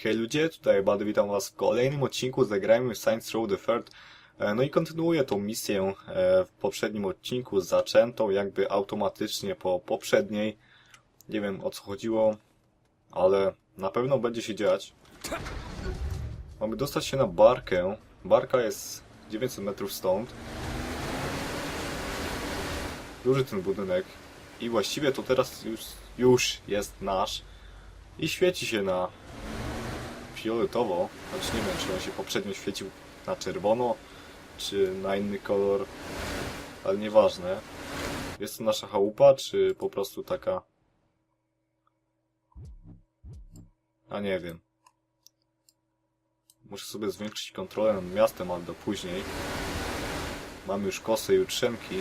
Hej ludzie, tutaj Bady, witam was w kolejnym odcinku Zagrajmy Science Row the Third. E, No i kontynuuję tą misję e, w poprzednim odcinku, zaczętą jakby automatycznie po poprzedniej. Nie wiem o co chodziło, ale na pewno będzie się dziać. Mamy dostać się na barkę. Barka jest 900 metrów stąd. Duży ten budynek. I właściwie to teraz już, już jest nasz. I świeci się na fioletowo. Znaczy nie wiem, czy on się poprzednio świecił na czerwono, czy na inny kolor. Ale nieważne. Jest to nasza chałupa, czy po prostu taka... A nie wiem. Muszę sobie zwiększyć kontrolę nad miastem, ale do później. Mamy już kosę i jutrzenki.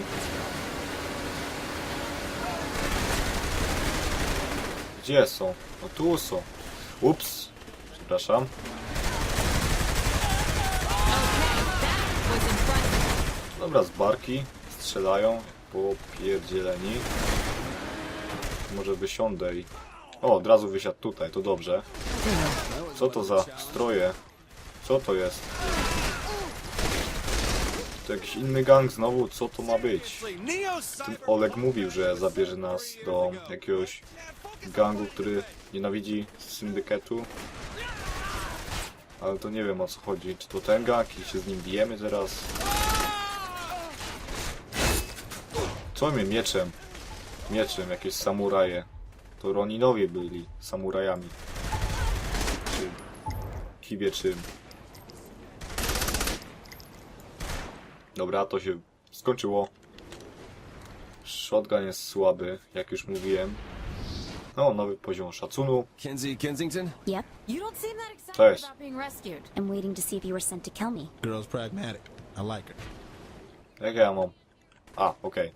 Gdzie są? No tu są. Ups. Przepraszam. Dobra, z barki strzelają popierdzieleni. Może wysiądę i... O, od razu wysiadł tutaj, to dobrze. Co to za stroje? Co to jest? To jakiś inny gang znowu? Co to ma być? Ten Oleg mówił, że zabierze nas do jakiegoś gangu, który nienawidzi syndyketu. Ale to nie wiem o co chodzi. Czy to ten gang i się z nim bijemy teraz? Co mnie mieczem? Mieczem, jakieś samuraje. To Roninowie byli samurajami. Czy kiwie czym. Dobra, to się skończyło. Shotgun jest słaby, jak już mówiłem. No, nowy poziom szacunu. Kenzie Kensington? Yep. You don't seem that excited Cześć. about being rescued. I'm waiting to see if you were sent to kill me. Girl's pragmatic. I like her. Jak ja mam? A, okej.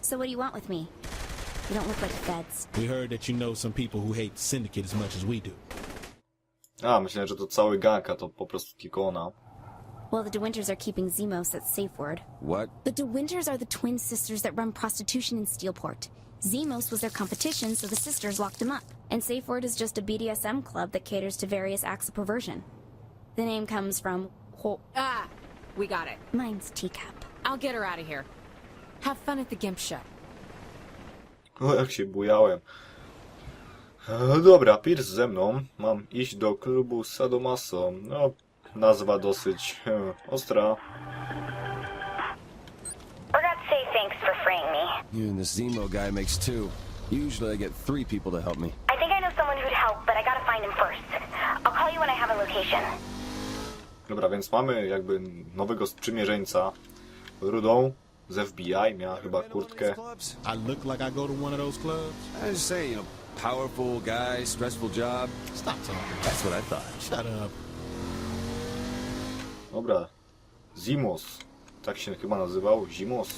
So what do you want with me? You don't look like the feds. We heard that you know some people who hate Syndicate as much as we do. A, myślałem, że to cały gang, a to po prostu tylko ona. Well, the DeWinters are keeping Zemos at Safe Word. What? The DeWinters are the twin sisters that run prostitution in Steelport. Zemos was their competition, so the sisters locked him up. And Safe Word is just a BDSM club that caters to various acts of perversion. The name comes from Ho- Ah, we got it. mine's Teacup. I'll get her out of here. Have fun at the Gimp Show. O, jak się bujałem. E, dobra, Pierce ze mną. Mam iść do klubu Sadomaso. No, nazwa dosyć e, ostra. Forgot to say thanks for freeing me. You and this Zemo guy makes two. Usually I get three people to help me. I think I know someone who'd help, but I gotta find him first. I'll call you when I have a location. Dobra, więc mamy jakby nowego sprzymierzeńca. Rudą z FBI, miała chyba kurtkę. I look like I go to one of those clubs. I just say, you know, powerful guy, stressful job. Stop talking. That's what I thought. Shut up. Dobra. Zimos. Tak się chyba nazywał. Zimos.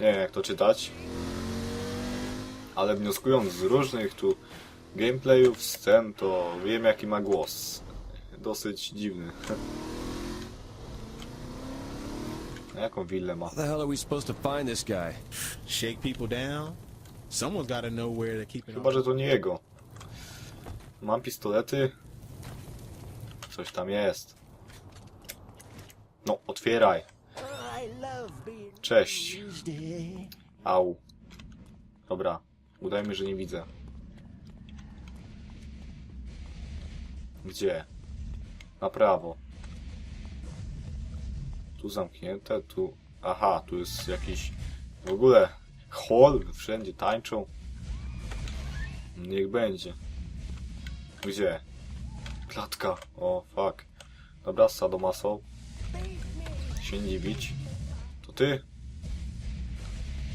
Nie wiem jak to czytać. Ale wnioskując z różnych tu gameplayów, scen, to wiem jaki ma głos. Dosyć dziwny. A Jaką willę ma? How the hell are we supposed to find this guy? Shake people down. Someone's got to know where they're keeping. Chyba, że to nie jego. Mam pistolety. Coś tam jest. No, otwieraj. Cześć. Au. Dobra. Udajmy, że nie widzę. Gdzie? Na prawo. Tu zamknięte, tu... Aha, tu jest jakiś... W ogóle... Hall, wszędzie tańczą. Niech będzie. Gdzie? Klatka. O, fuck. Dobra, sadomaso. Się nie dziwić. To ty?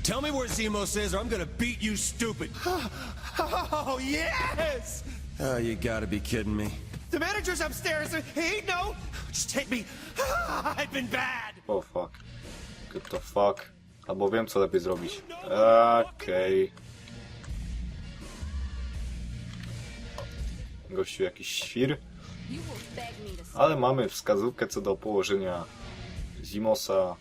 Tell me where Zemos is, or I'm gonna beat you stupid. oh, yes! Oh, you gotta be kidding me. The manager's upstairs. He no. Just take me. I've been bad. O, fuck. Get the fuck. Albo wiem, co lepiej zrobić. Okej. Gościu jakiś świr. Ale mamy wskazówkę co do położenia Zimosa.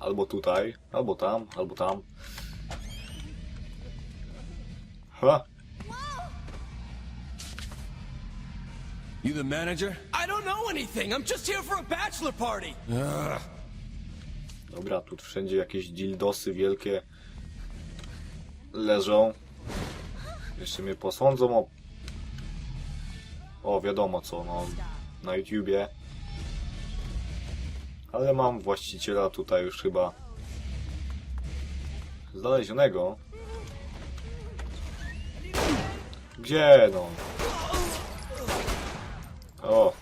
Albo tutaj, albo tam, albo tam. Ha! You the manager? I don't know anything. I'm just here for a bachelor party. Dobra, tu wszędzie jakieś dildosy wielkie leżą. Jeszcze mnie posądzą o... O, wiadomo co, no, na YouTubie. Ale mam właściciela tutaj już chyba znalezionego. Gdzie no? O!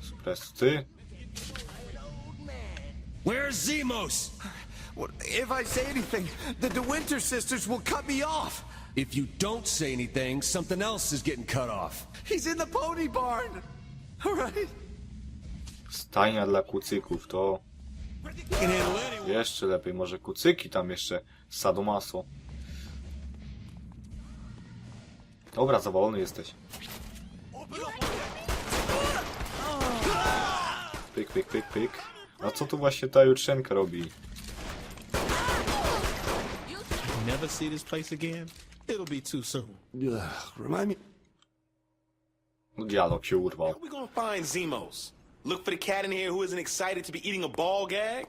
Spresty? Where's Zemos? If I say anything, the DeWinter sisters will cut me off. If you don't say anything, something else is getting cut off. He's in the pony barn. All right. Stajnia dla kucyków, to jeszcze lepiej. Może kucyki tam jeszcze sadomaso. Dobra, za wolny jesteś. Pyk, pyk, pyk, pyk. A co tu właśnie ta jutrzenka robi? Never see this place again? It'll be too soon. Ugh, remind me. No, dialog się urwał. How we gonna find Zemos? Look for the cat in here who isn't excited to be eating a ball gag?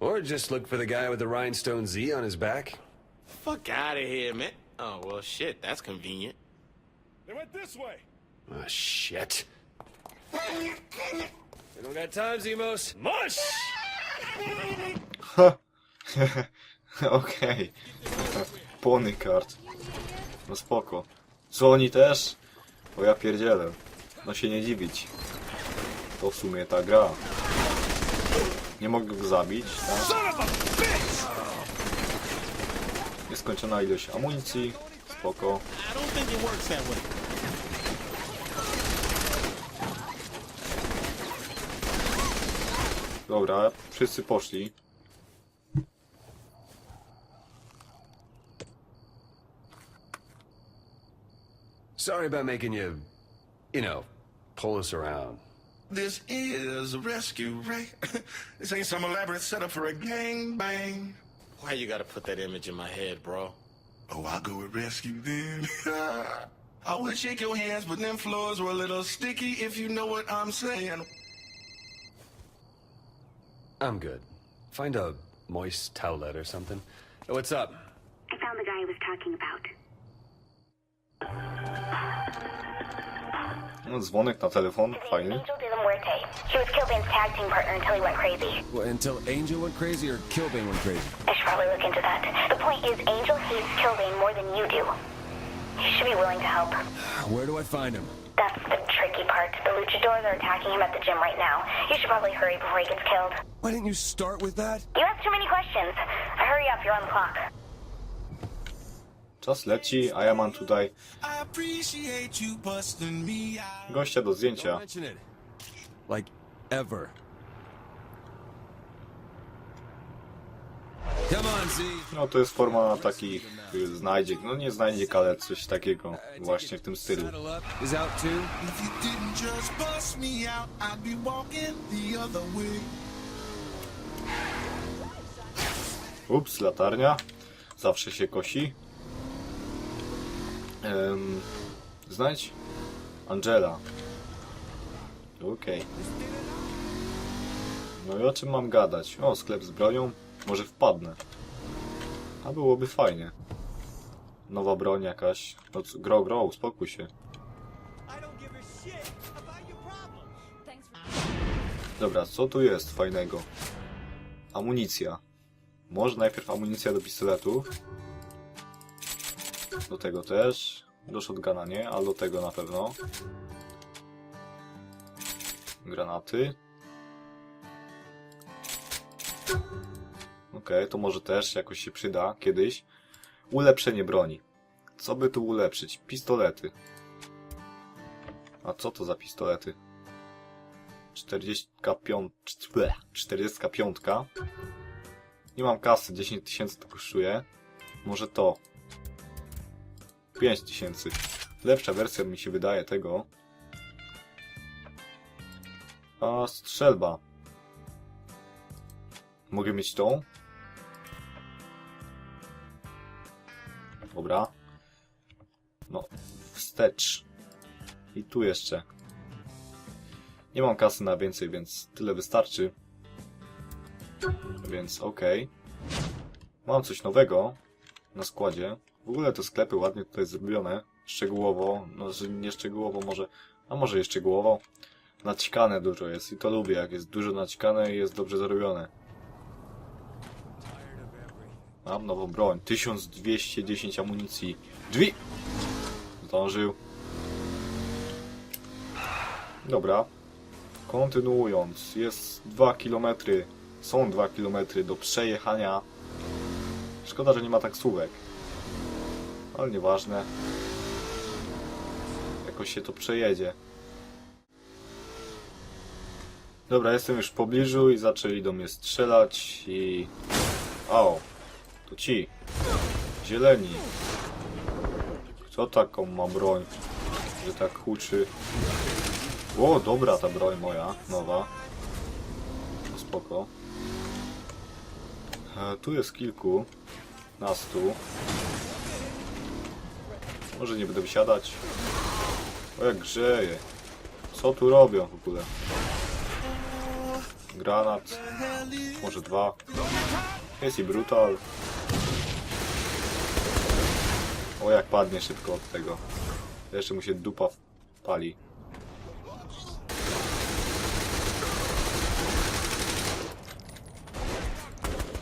Or just look for the guy with the rhinestone Z on his back. Fuck out of here, man. Oh, well, shit, that's convenient. They went this way. Ah, shit. We don't got time, Zemos. Mush! Okej. Pony kart. No spoko. Co oni też? Bo ja pierdzielę. No się nie dziwić. To w sumie ta gra. Nie mogę go zabić, tak? Nieskończona ilość amunicji. Spoko. Dobra, wszyscy poszli. Sorry about making you, you know, pull us around. This is a rescue, right? this ain't some elaborate setup for a gang bang. Why you gotta put that image in my head, bro? Oh, I'll go with rescue then. I would shake your hands, but them floors were a little sticky, if you know what I'm saying. I'm good. Find a moist towelette or something. Oh, what's up? I found the guy I was talking about. No, dzwonek na telefon, His name's fajny. Angel de. He was Killbane's tag team partner until he went crazy. Well, until Angel went crazy or Killbane went crazy? I should probably look into that. The point is, Angel hates Killbane more than you do. He should be willing to help. Where do I find him? That's the tricky part. The luchadors are attacking him at the gym right now. You should probably hurry before he gets killed. Why didn't you start with that? You ask too many questions. Hurry up, you're on the clock. Czas leci, a ja mam tutaj gościa do zdjęcia. Like, ever. No to jest forma takich znajdziek, no nie znajdziek, ale coś takiego właśnie w tym stylu. Ups, latarnia. Zawsze się kosi. Um, znajdź Angela. Okej. No i o czym mam gadać? O, sklep z bronią. Może wpadnę. A byłoby fajnie. Nowa broń jakaś. No gro, gro, uspokój się. Dobra, co tu jest fajnego? Amunicja. Może najpierw amunicja do pistoletów. Do tego też. Do shotguna nie, ale do tego na pewno. Granaty. Okej, to może też jakoś się przyda kiedyś. Ulepszenie broni. Co by tu ulepszyć? Pistolety. A co to za pistolety? 45. 45. Nie mam kasy, 10 tysięcy to kosztuje. Może to. 5 tysięcy. Lepsza wersja mi się wydaje tego. A strzelba. Mogę mieć tą? Dobra. No, wstecz. I tu jeszcze. Nie mam kasy na więcej, więc tyle wystarczy. Więc okej. Mam coś nowego na składzie. W ogóle te sklepy ładnie tutaj zrobione. Szczegółowo, no nie szczegółowo może, a może i szczegółowo. Naćkane dużo jest i to lubię, jak jest dużo naćkane i jest dobrze zrobione. Mam nową broń. 1210 amunicji. Drzwi! Zdążył. Dobra. Kontynuując. Jest 2 km. Są 2 km do przejechania. Szkoda, że nie ma taksówek. Ale nieważne. Jakoś się to przejedzie. Dobra, jestem już w pobliżu i zaczęli do mnie strzelać i... O, to ci. Zieleni. Kto taką ma broń, że tak huczy? O, dobra ta broń moja, nowa. No spoko. E, tu jest kilku. Nastu. Może nie będę wysiadać. O jak grzeje. Co tu robią w ogóle? Granat. Może dwa. Jest i brutal. O jak padnie szybko od tego. Jeszcze mu się dupa pali.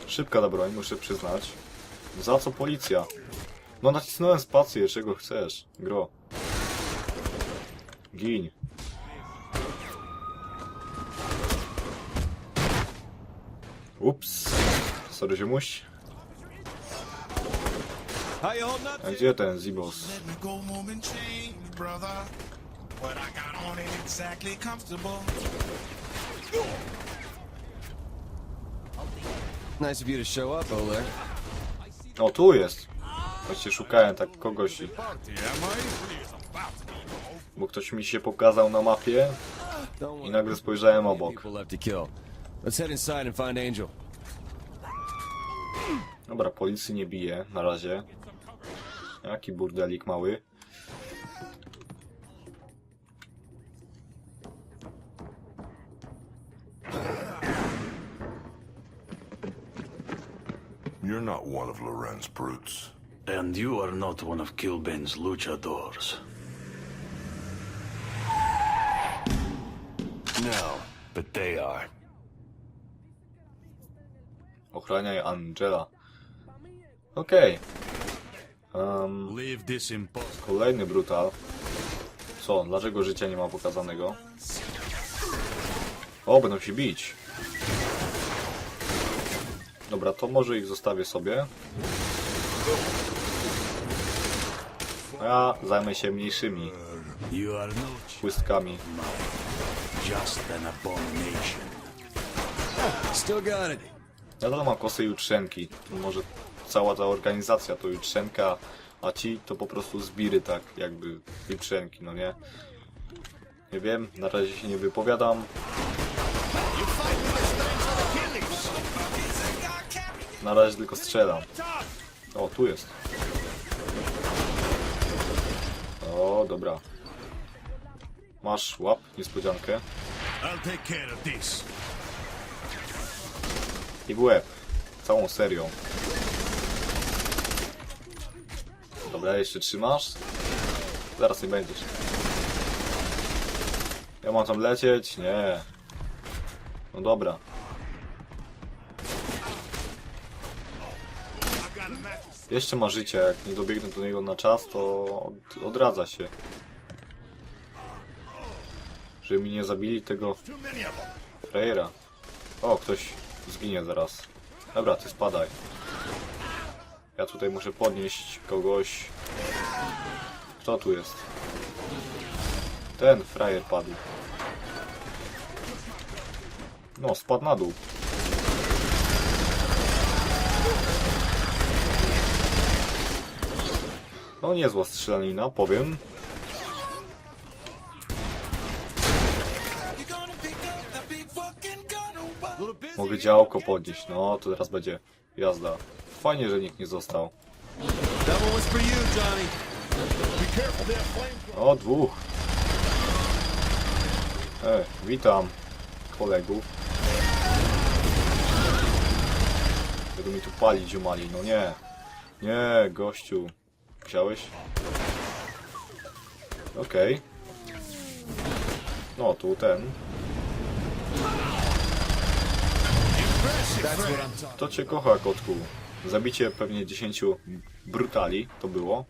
Szybka ta broń, muszę przyznać. Za co policja? No nacisnąłem spację, czego chcesz, gro. Gin. Ups. Sorry, up? A gdzie ten Zibos? Nice of you to show up, Oleg. O, tu jest. Właśnie szukałem tak kogoś, i- bo ktoś mi się pokazał na mapie i nagle spojrzałem obok. People left to kill. Let's head inside and find Angel. Dobra, policji nie bije na razie. Jaki burdelik mały. You're not one of Loren's brutes. And you are not one of Kilbane's luchadors. No, but they are. Ochraniaj Angela. Okej. This impossible. kolejny brutal. Co? Dlaczego życia nie ma pokazanego? O, będą się bić. Dobra, to może ich zostawię sobie. A ja zajmę się mniejszymi it. Ja to mam kosy jutrzenki. Może cała ta organizacja to jutrzenka, a ci to po prostu zbiry tak jakby jutrzenki, no nie? Nie wiem, na razie się nie wypowiadam. Na razie tylko strzelam. O, tu jest. O, dobra. Masz łap, niespodziankę. I w łeb. Całą serią. Dobra, jeszcze trzymasz? Zaraz nie będziesz. Ja mam tam lecieć? Nie. No dobra. Jeszcze ma życie, jak nie dobiegnę do niego na czas, to od, odradza się. Żeby mi nie zabili tego frejera. O, ktoś zginie zaraz. Dobra, ty spadaj. Ja tutaj muszę podnieść kogoś. Kto tu jest? Ten frajer padł. No, spadł na dół. No, niezła strzelanina, powiem. Mogę działko podnieść, no to teraz będzie jazda. Fajnie, że nikt nie został. O, dwóch. E, witam kolegów. Będą mi tu palić ziomali, no nie. Nie, gościu. Wziąłeś? Okej. No, tu ten. To cię kocha, kotku. Zabicie pewnie 10 brutali, to było.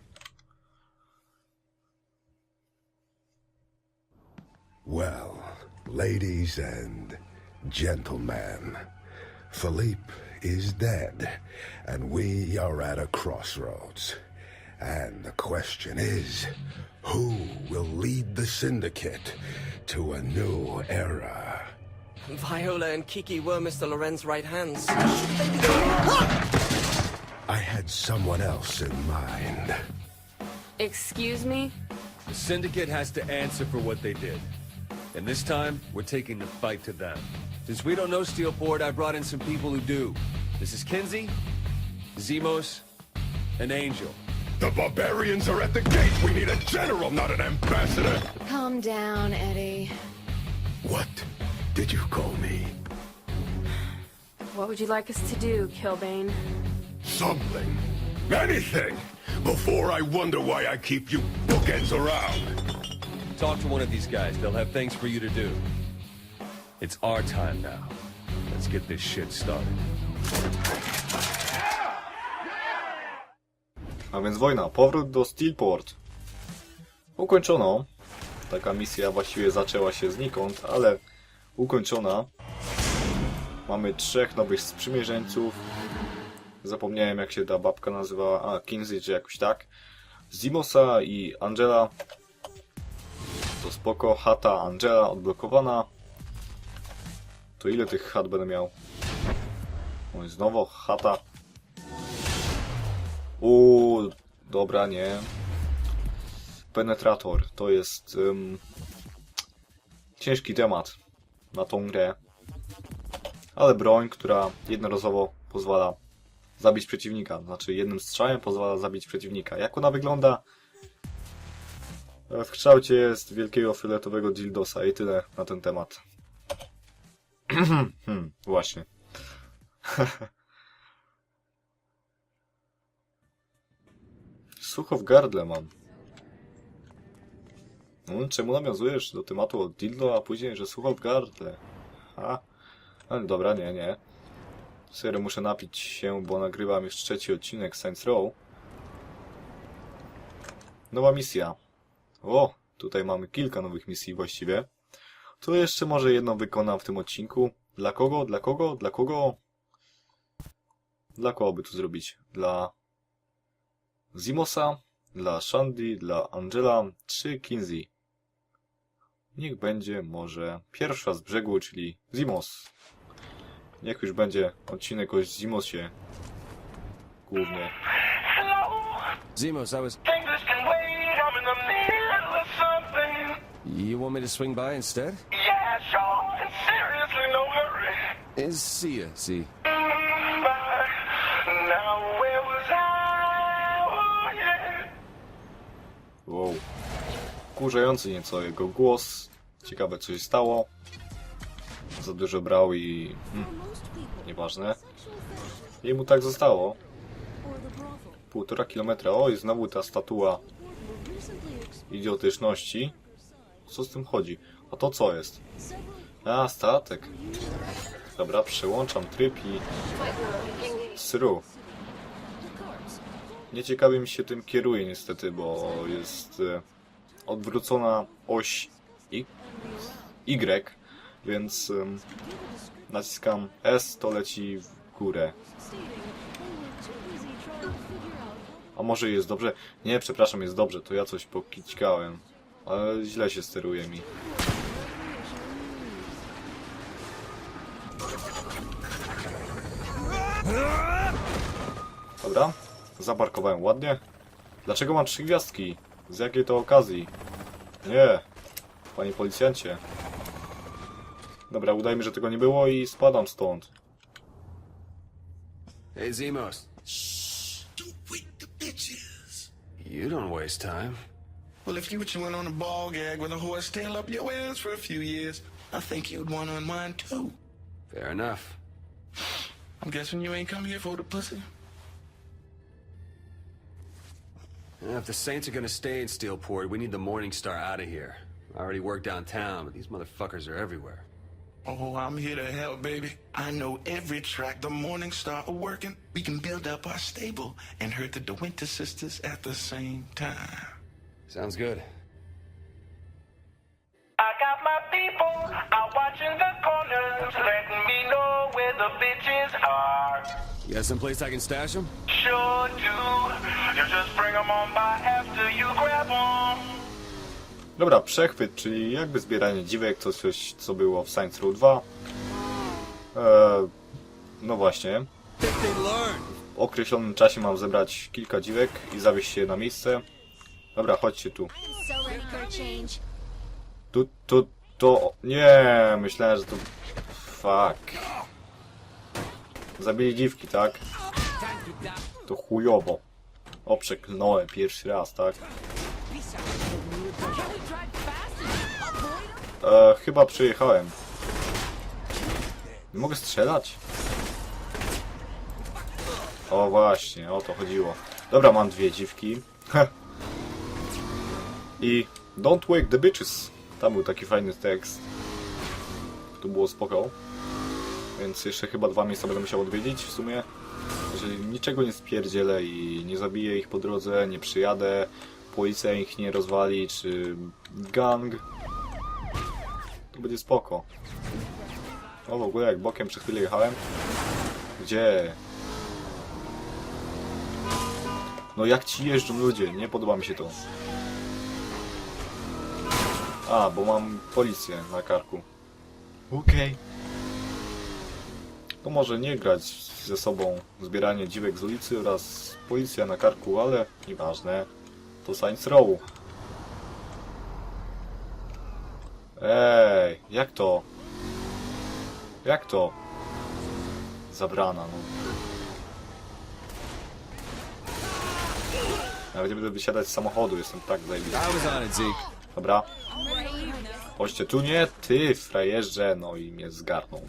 Well, ladies and gentlemen, Philippe is dead, and we are at a crossroads. And the question is, who will lead the syndicate to a new era? Viola and Kiki were Mr. Lorenz's right hands. I had someone else in mind. Excuse me? The Syndicate has to answer for what they did. And this time, we're taking the fight to them. Since we don't know Steelport, I brought in some people who do. This is Kinsey, Zemos, and Angel. The barbarians are at the gate. We need a general, not an ambassador. Calm down, Eddie. What did you call me? What would you like us to do, Kilbane? Something. Anything. Before I wonder why I keep you bookends around. Talk to one of these guys. They'll have things for you to do. It's our time now. Let's get this shit started. A więc wojna. Powrót do Steelport. Ukończono. Taka misja właściwie zaczęła się znikąd, ale ukończona. Mamy trzech nowych sprzymierzeńców. Zapomniałem jak się ta babka nazywała. A, Kinsey czy jakoś tak. Zimosa i Angela. To spoko. Chata Angela odblokowana. To ile tych chat będę miał? Oj, znowu chata. Uuu, dobra, nie. Penetrator to jest ym, ciężki temat na tą grę. Ale broń, która jednorazowo pozwala zabić przeciwnika. Znaczy jednym strzałem pozwala zabić przeciwnika. Jak ona wygląda? E, W kształcie jest wielkiego fioletowego dildosa i tyle na ten temat. hmm, właśnie. Sucho w gardle mam. No, czemu nawiązujesz do tematu od dildo, a później, że sucho w gardle? A? Ale dobra, nie, nie. Serio, muszę napić się, bo nagrywam już trzeci odcinek Saints Row. Nowa misja. O, tutaj mamy kilka nowych misji właściwie. To jeszcze może jedną wykonam w tym odcinku. Dla kogo? Dla kogo? Dla kogo? Dla kogo by tu zrobić? Dla Zimosa, dla Shandy, dla Angela czy Kinsey. Niech będzie może pierwsza z brzegu, czyli Zimos. Niech już będzie odcinek o Zimosie. Głównie. Zemos, I was... You want me to swing by instead? Yeah, sure. Seriously, no hurry. Is see ya, see. Wow. Kurzający nieco jego głos. Ciekawe co się stało. Za dużo brał i... Hmm, nieważne. I mu tak zostało. Półtora kilometra. Oj, znowu ta statua idiotyczności. Co z tym chodzi? A to co jest? A, statek. Dobra, przełączam tryb i... Sru. Nieciekawie mi się tym kieruje niestety, bo jest e, odwrócona oś I, y, więc naciskam S, to leci w górę. A może jest dobrze? Nie, przepraszam, jest dobrze, to ja coś pokićkałem. Ale źle się steruje mi. Dobra, zaparkowałem ładnie. Dlaczego mam trzy gwiazdki? Z jakiej to okazji? Nie, panie policjancie. Dobra, udajmy, że tego nie było i spadam stąd. Hey, Zemos. Don't wake the bitches. You don't waste time. Well, if you were chewing on a ball gag with a horse tail up your ass for a few years, I think you'd want to unwind too. Fair enough. I'm guessing you ain't come here for the pussy. If the Saints are gonna stay in Steelport, we need the Morning Star out of here. I already work downtown, but these motherfuckers are everywhere. Oh, I'm here to help, baby. I know every track the Morning Star are working. We can build up our stable and hurt the DeWinter sisters at the same time. Sounds good. I got my people out watching the corners, letting You got someplace I can stash them? Sure do. You just bring 'em on by after you grab 'em. Dobra, przechwyt, czyli jakby zbieranie dziwek, to coś, co było w Saints Row 2. Eee, no właśnie. W określonym czasie mam zebrać kilka dziwek i zawieźć je na miejsce. Dobra, chodźcie tu. So ready for a change. Tu, tu, to... Nie, myślałem, że to... Fuck. Zabili dziwki, tak? To chujowo. O, przeklnąłem pierwszy raz, tak? E, chyba przyjechałem. Nie mogę strzelać? O właśnie, o to chodziło. Dobra, mam dwie dziwki. I Don't wake the bitches. Tam był taki fajny tekst. Tu było spoko. Więc jeszcze chyba dwa miejsca będę musiał odwiedzić w sumie. Jeżeli niczego nie spierdzielę i nie zabiję ich po drodze, nie przyjadę, policja ich nie rozwali, czy gang, to będzie spoko. O, w ogóle jak bokiem przez chwilę jechałem. Gdzie? No jak ci jeżdżą ludzie? Nie podoba mi się to. A, bo mam policję na karku. Okej. To może nie grać ze sobą zbieranie dziwek z ulicy oraz policja na karku, ale nieważne. To Saints Row. Ej, jak to? Jak to? Zabrana, no. Nawet nie będę wysiadać z samochodu, jestem tak zajebisty. Dobra. Chodźcie tu, nie ty, frajerze, no i mnie zgarnął.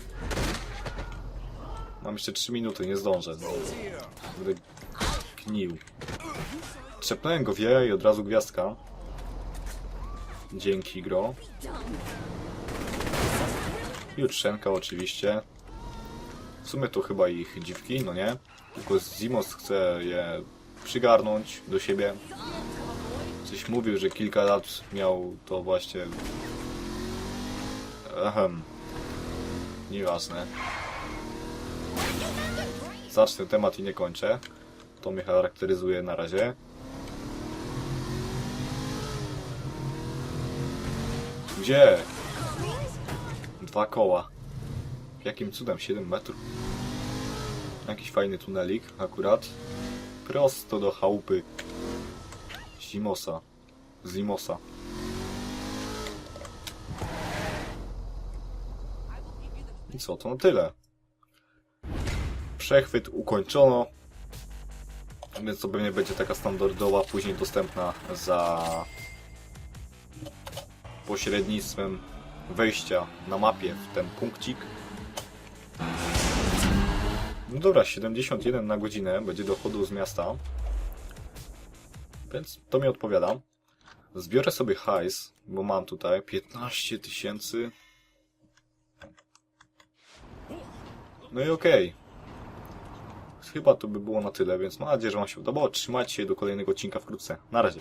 Mam jeszcze 3 minuty, nie zdążę. Będę gnił. Trzepnąłem go w jaja i od razu gwiazdka. Dzięki, gro. Jutrzenka oczywiście. W sumie to chyba ich dziwki, no nie? Tylko Zimos chce je przygarnąć do siebie. Coś mówił, że kilka lat miał to właśnie... Ehem. Nieważne. Zacznę temat i nie kończę. To mnie charakteryzuje na razie. Gdzie? Dwa koła. Jakim cudem? 7 metrów. Jakiś fajny tunelik akurat. Prosto do chałupy. Zimosa. Zimosa. I co, to na tyle. Przechwyt ukończono. Więc to pewnie będzie taka standardowa, później dostępna za pośrednictwem wejścia na mapie w ten punkcik. No dobra, 71 na godzinę będzie dochodu z miasta. Więc to mi odpowiada. Zbiorę sobie hajs, bo mam tutaj 15 tysięcy. No i okej. Chyba to by było na tyle, więc mam nadzieję, że Wam się podobało. Trzymajcie się do kolejnego odcinka wkrótce. Na razie.